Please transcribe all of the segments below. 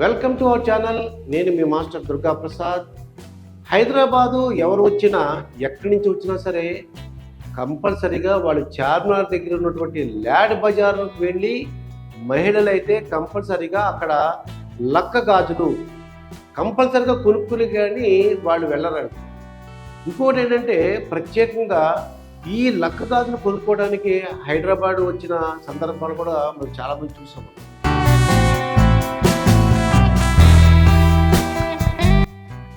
Welcome to our channel. నేను మీ master Durga Prasad Hyderabad ఎవరు వచ్చినా ఎక్కడి నుంచి వచ్చినా సరే కంపల్సరీగా వాళ్ళు చార్మినార్ దగ్గర ఉన్నటువంటి ల్యాడ్ బజార్కి వెళ్ళి మహిళలు అయితే కంపల్సరీగా అక్కడ లక్క గాజులు కంపల్సరీగా కొనుక్కుని కానీ వాళ్ళు వెళ్ళరండి ఇంకోటి ఏంటంటే ప్రత్యేకంగా ఈ లక్క గాజులు కొనుక్కోవడానికి హైదరాబాద్ వచ్చిన సందర్భాలు కూడా మనం చాలా చూసాం.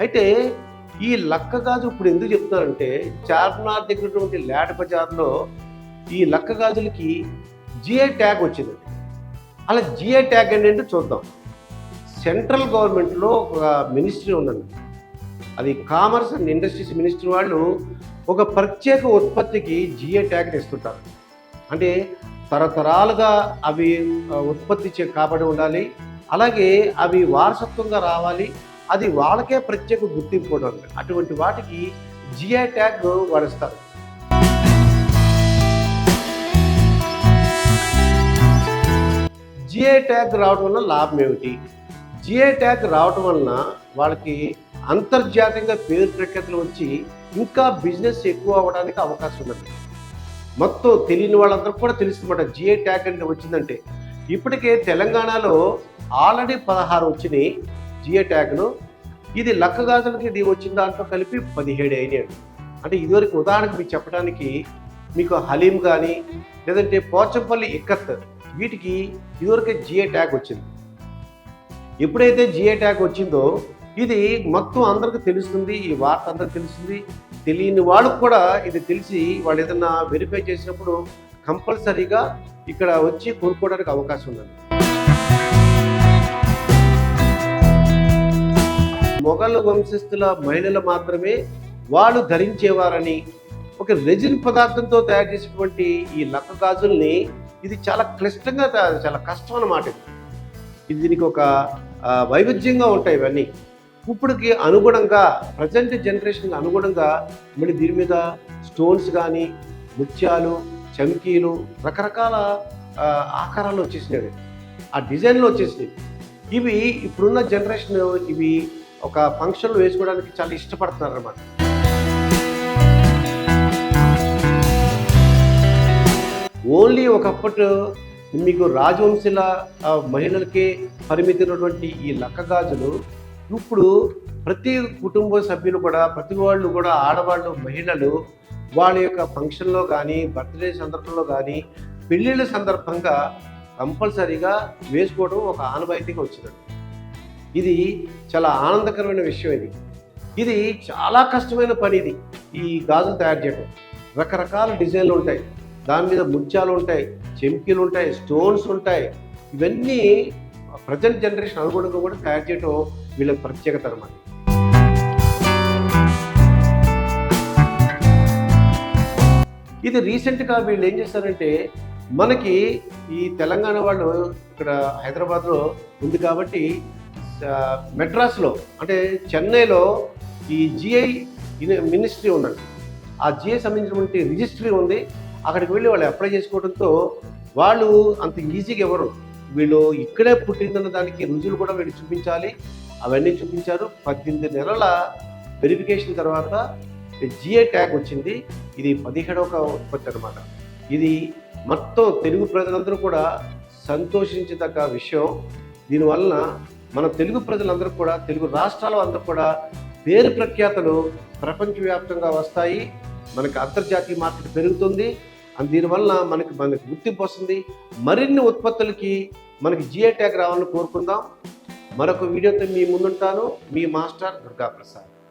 అయితే ఈ లక్కగాజు ఇప్పుడు ఎందుకు చెప్తారంటే చార్మినార్ దగ్గర ఉన్నటువంటి ల్యాడ్ బజార్లో ఈ లక్కగాజులకి జిఐ ట్యాగ్ వచ్చింది. అలా జిఐ ట్యాగ్ ఏంటంటే చూద్దాం. సెంట్రల్ గవర్నమెంట్లో ఒక మినిస్ట్రీ ఉందండి. అది కామర్స్ అండ్ ఇండస్ట్రీస్ మినిస్ట్రీ వాళ్ళు ఒక ప్రత్యేక ఉత్పత్తికి జిఐ ట్యాగ్ ఇస్తుంటారు అంటే తరతరాలుగా అవి ఉత్పత్తి చే కాబడి ఉండాలి. అలాగే అవి వారసత్వంగా రావాలి. అది వాళ్ళకే ప్రత్యేక గుర్తింపు ఉండాలి అటువంటి వాటికి జిఐ ట్యాగ్ వాడిస్తారు. జిఐ ట్యాగ్ రావడం వల్ల లాభం ఏమిటి? జిఐ ట్యాగ్ రావడం వలన వాళ్ళకి అంతర్జాతీయంగా పేరు ప్రఖ్యాతులు వచ్చి ఇంకా బిజినెస్ ఎక్కువ అవ్వడానికి అవకాశం ఉంది మొత్తం తెలియని వాళ్ళందరూ కూడా తెలుస్తుందన్నమాట జిఐ ట్యాగ్ అంటే వచ్చిందంటే. ఇప్పటికే తెలంగాణలో ఆల్రెడీ పదహారు వచ్చినాయి. జిఏ ట్యాగ్ను ఇది లక్క గాజులకి ఇది వచ్చిన దాంట్లో కలిపి పదిహేడు అయినాడు అంటే ఇదివరకు ఉదాహరణకు మీకు చెప్పడానికి మీకు హలీం కానీ లేదంటే పోచంపల్లి ఇక్కత్ వీటికి ఇదివరకే జిఏ ట్యాగ్ వచ్చింది. ఎప్పుడైతే జిఏ ట్యాగ్ వచ్చిందో ఇది మొత్తం అందరికీ తెలుస్తుంది ఈ వార్త అందరికి తెలుస్తుంది. తెలియని వాళ్ళకు కూడా ఇది తెలిసి వాళ్ళు ఏదన్నా వెరిఫై చేసినప్పుడు కంపల్సరీగా ఇక్కడ వచ్చి కోరుకోవడానికి అవకాశం ఉందండి మొఘల్ వంశస్థుల మహిళలు మాత్రమే వాళ్ళు ధరించేవారని ఒక రెజిన్ పదార్థంతో తయారు చేసినటువంటి ఈ లక్క గాజుల్ని ఇది చాలా క్లిష్టంగా తయారు చాలా కష్టం అన్నమాట ఇది. ఇది దీనికి ఒక వైవిధ్యంగా ఉంటాయి ఇవన్నీ. ఇప్పుడుకి అనుగుణంగా ప్రజెంట్ జనరేషన్కి అనుగుణంగా మళ్ళీ దీని మీద స్టోన్స్ కానీ ముత్యాలు చమ్కీలు రకరకాల ఆకారాలు వచ్చేసినాయి. ఆ డిజైన్లు వచ్చేసినవి ఇవి ఇప్పుడున్న జనరేషన్ ఇవి ఒక ఫంక్షన్లో వేసుకోవడానికి చాలా ఇష్టపడుతున్నారు అన్నమాట ఓన్లీ ఒకప్పటి మీకు రాజవంశీల మహిళలకి మహిళలకే పరిమితమైనటువంటి ఈ లక్క గాజులు ఇప్పుడు ప్రతి కుటుంబ సభ్యులు కూడా ప్రతి వాళ్ళు కూడా ఆడవాళ్ళు మహిళలు వాళ్ళ యొక్క ఫంక్షన్లో కానీ బర్త్డే సందర్భంలో కానీ పెళ్ళిళ్ళ సందర్భంగా కంపల్సరీగా వేసుకోవడం ఒక ఆనవాయితీగా వచ్చిందండి. ఇది చాలా ఆనందకరమైన విషయం ఇది. ఇది చాలా కష్టమైన పని ఇది. ఈ గాజులు తయారు చేయడం రకరకాల డిజైన్లు ఉంటాయి. దాని మీద ముత్యాలు ఉంటాయి చెంకీలు ఉంటాయి స్టోన్స్ ఉంటాయి. ఇవన్నీ ప్రజెంట్ జనరేషన్ అనుగుణంగా కూడా తయారు చేయడం వీళ్ళ ప్రత్యేకత అనమాట ఇది రీసెంట్గా వీళ్ళు ఏం చేస్తారంటే మనకి ఈ తెలంగాణ వాళ్ళు ఇక్కడ హైదరాబాద్లో ఉంది కాబట్టి మెడ్రాస్లో అంటే చెన్నైలో ఈ జిఐ మినిస్ట్రీ ఉందండి ఆ జిఐ సంబంధించినటువంటి రిజిస్ట్రీ ఉంది. అక్కడికి వెళ్ళి వాళ్ళు అప్లై చేసుకోవడంతో వాళ్ళు అంత ఈజీగా ఎవరు వీళ్ళు ఇక్కడే పుట్టిందన్న దానికి రుజువులు కూడా వీళ్ళు చూపించాలి. అవన్నీ చూపించారు. పద్దెనిమిది నెలల వెరిఫికేషన్ తర్వాత జిఐ ట్యాగ్ వచ్చింది. ఇది పదిహేడవ ఉత్పత్తి అనమాట ఇది మొత్తం తెలుగు ప్రజలందరూ కూడా సంతోషించదగ్గ విషయం. దీనివలన మన తెలుగు ప్రజలందరూ కూడా తెలుగు రాష్ట్రాల అందరూ కూడా పేరు ప్రఖ్యాతలు ప్రపంచవ్యాప్తంగా వస్తాయి. మనకు అంతర్జాతీయ మార్కెట్ పెరుగుతుంది. అండ్ దీనివల్ల మనకి మనకి గుర్తింపు వస్తుంది. మరిన్ని ఉత్పత్తులకి మనకి జిఐ ట్యాగ్ రావాలని కోరుకుందాం. మరొక వీడియోతో మీ ముందుంటాను. మీ మాస్టర్ దుర్గాప్రసాద్.